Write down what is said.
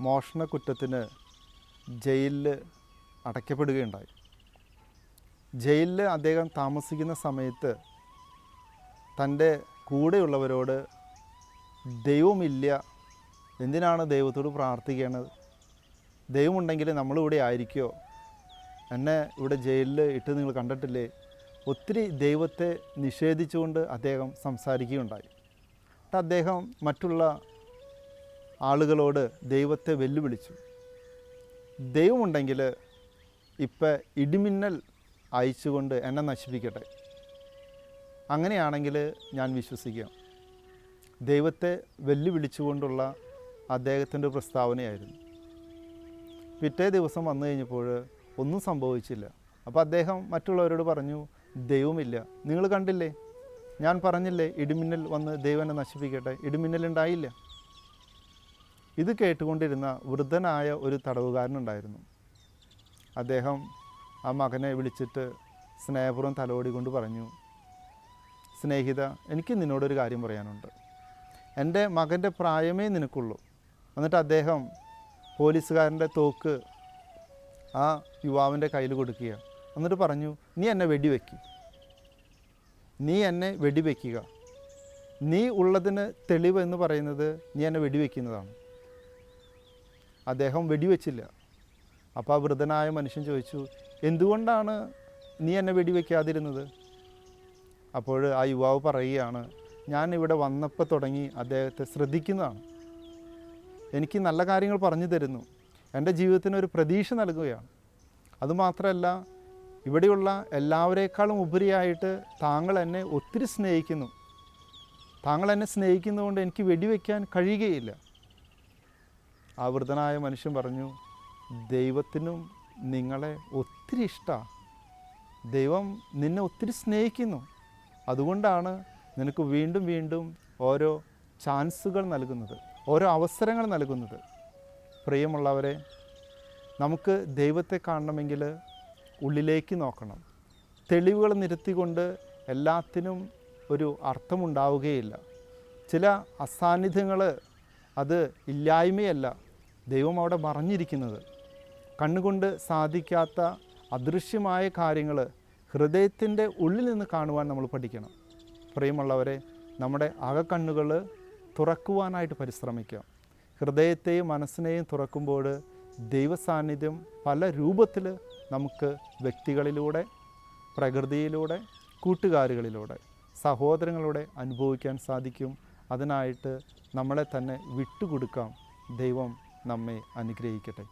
മോഷണക്കുറ്റത്തിന് ജയിലിൽ അടയ്ക്കപ്പെടുകയുണ്ടായി. ജയിലിൽ അദ്ദേഹം താമസിക്കുന്ന സമയത്ത് തന്റെ കൂടെയുള്ളവരോട് ദൈവമില്ല എന്തിനാണ് ദൈവത്തോട് പ്രാർത്ഥിക്കേണ്ടത്? ദൈവമുണ്ടെങ്കിൽ നമ്മളിവിടെ ആയിരിക്കോ? എന്നെ ഇവിടെ ജയിലിൽ ഇട്ട് നിങ്ങൾ കണ്ടിട്ടില്ലേ? ഒത്തിരി ദൈവത്തെ നിഷേധിച്ചുകൊണ്ട് അദ്ദേഹം സംസാരിക്കുകയുണ്ടായി. അദ്ദേഹം മറ്റുള്ള ആളുകളോട് ദൈവത്തെ വെല്ലുവിളിച്ചു. ദൈവമുണ്ടെങ്കിൽ ഇപ്പം ഇടിമിന്നൽ അയച്ചുകൊണ്ട് എന്നെ നശിപ്പിക്കട്ടെ. അങ്ങനെയാണെങ്കിൽ ഞാൻ വിശ്വസിക്കാം. ദൈവത്തെ വെല്ലുവിളിച്ചുകൊണ്ടുള്ള അദ്ദേഹത്തിന്റെ പ്രസ്താവനയായിരുന്നു. പിറ്റേ ദിവസം വന്നു കഴിഞ്ഞപ്പോൾ ഒന്നും സംഭവിച്ചില്ല. അപ്പോൾ അദ്ദേഹം മറ്റുള്ളവരോട് പറഞ്ഞു ദൈവമില്ല. നിങ്ങൾ കണ്ടില്ലേ? ഞാൻ പറഞ്ഞില്ലേ ഇടിമിന്നൽ വന്ന് ദൈവനെ നശിപ്പിക്കട്ടെ. ഇടിമിന്നൽ ഉണ്ടായില്ല. ഇത് കേട്ടുകൊണ്ടിരുന്ന വൃദ്ധനായ ഒരു തടവുകാരനുണ്ടായിരുന്നു. അദ്ദേഹം ആ മകനെ വിളിച്ചിട്ട് സ്നേഹപൂർവം തലോടിക്കൊണ്ട് പറഞ്ഞു സ്നേഹിത എനിക്ക് നിന്നോടൊരു കാര്യം പറയാനുണ്ട്. എന്റെ മകന്റെ പ്രായമേ നിനക്കുള്ളൂ. എന്നിട്ട് അദ്ദേഹം പോലീസുകാരന്റെ തോക്ക് ആ യുവാവിന്റെ കയ്യിൽ കൊടുക്കുക. എന്നിട്ട് പറഞ്ഞു നീ എന്നെ വെടിവെക്കി. നീ എന്നെ വെടിവെക്കുക. നീ ഉള്ളതിന് തെളിവ് എന്ന് പറയുന്നത് നീ എന്നെ വെടിവെക്കുന്നതാണ്. അദ്ദേഹം വെടിവെച്ചില്ല. അപ്പോൾ ആ വൃദ്ധനായ മനുഷ്യൻ ചോദിച്ചു എന്തുകൊണ്ടാണ് നീ എന്നെ വെടിവെക്കാതിരുന്നത്? അപ്പോൾ ആ യുവാവ് പറയുകയാണ് ഞാൻ ഇവിടെ വന്നപ്പോൾ തുടങ്ങി അദ്ദേഹത്തെ ശ്രദ്ധിക്കുന്നതാണ്. എനിക്ക് നല്ല കാര്യങ്ങൾ പറഞ്ഞു തരുന്നു. എന്റെ ജീവിതത്തിന് ഒരു പ്രതീക്ഷ നൽകുകയാണ്. അതുമാത്രമല്ല ഇവിടെയുള്ള എല്ലാവരേക്കാളും ഉപരിയായിട്ട് താങ്കൾ എന്നെ ഒത്തിരി സ്നേഹിക്കുന്നു. താങ്കൾ എന്നെ സ്നേഹിക്കുന്നതുകൊണ്ട് എനിക്ക് വെടിവെക്കാൻ കഴിയുകയില്ല. ആ വൃദ്ധനായ മനുഷ്യൻ പറഞ്ഞു ദൈവത്തിനും നിങ്ങളെ ഒത്തിരി ഇഷ്ടമാണ് ദൈവം നിന്നെ ഒത്തിരി സ്നേഹിക്കുന്നു. അതുകൊണ്ടാണ് നിനക്ക് വീണ്ടും വീണ്ടും ഓരോ ചാൻസുകൾ നൽകുന്നത് ഓരോ അവസരങ്ങൾ നൽകുന്നത്. പ്രിയമുള്ളവരെ നമുക്ക് ദൈവത്തെ കാണണമെങ്കിൽ ഉള്ളിലേക്ക് നോക്കണം. തെളിവുകൾ നിരത്തിക്കൊണ്ട് എല്ലാത്തിനും ഒരു അർത്ഥമുണ്ടാവുകയില്ല. ചില അസാന്നിധ്യങ്ങൾ അത് ഇല്ലായ്മയല്ല. ദൈവം അവിടെ മറഞ്ഞിരിക്കുന്നത്. കണ്ണുകൊണ്ട് സാധിക്കാത്ത അദൃശ്യമായ കാര്യങ്ങൾ ഹൃദയത്തിന്റെ ഉള്ളിൽ നിന്ന് കാണുവാൻ നമ്മൾ പഠിക്കണം. പ്രിയമുള്ളവരെ നമ്മുടെ അകക്കണ്ണുകൾ തുറക്കുവാനായിട്ട് പരിശ്രമിക്കാം ഹൃദയത്തെയും മനസ്സിനെയും തുറക്കുമ്പോൾ ദൈവസാന്നിധ്യം പല രൂപത്തിൽ നമുക്ക് വ്യക്തികളിലൂടെ പ്രകൃതിയിലൂടെ കൂട്ടുകാരുകളിലൂടെ സഹോദരങ്ങളിലൂടെ അനുഭവിക്കാൻ സാധിക്കും. അതിനായിട്ട് നമ്മളെ തന്നെ വിട്ടുകൊടുക്കാം. ദൈവം നമ്മെ അനുഗ്രഹിക്കട്ടെ.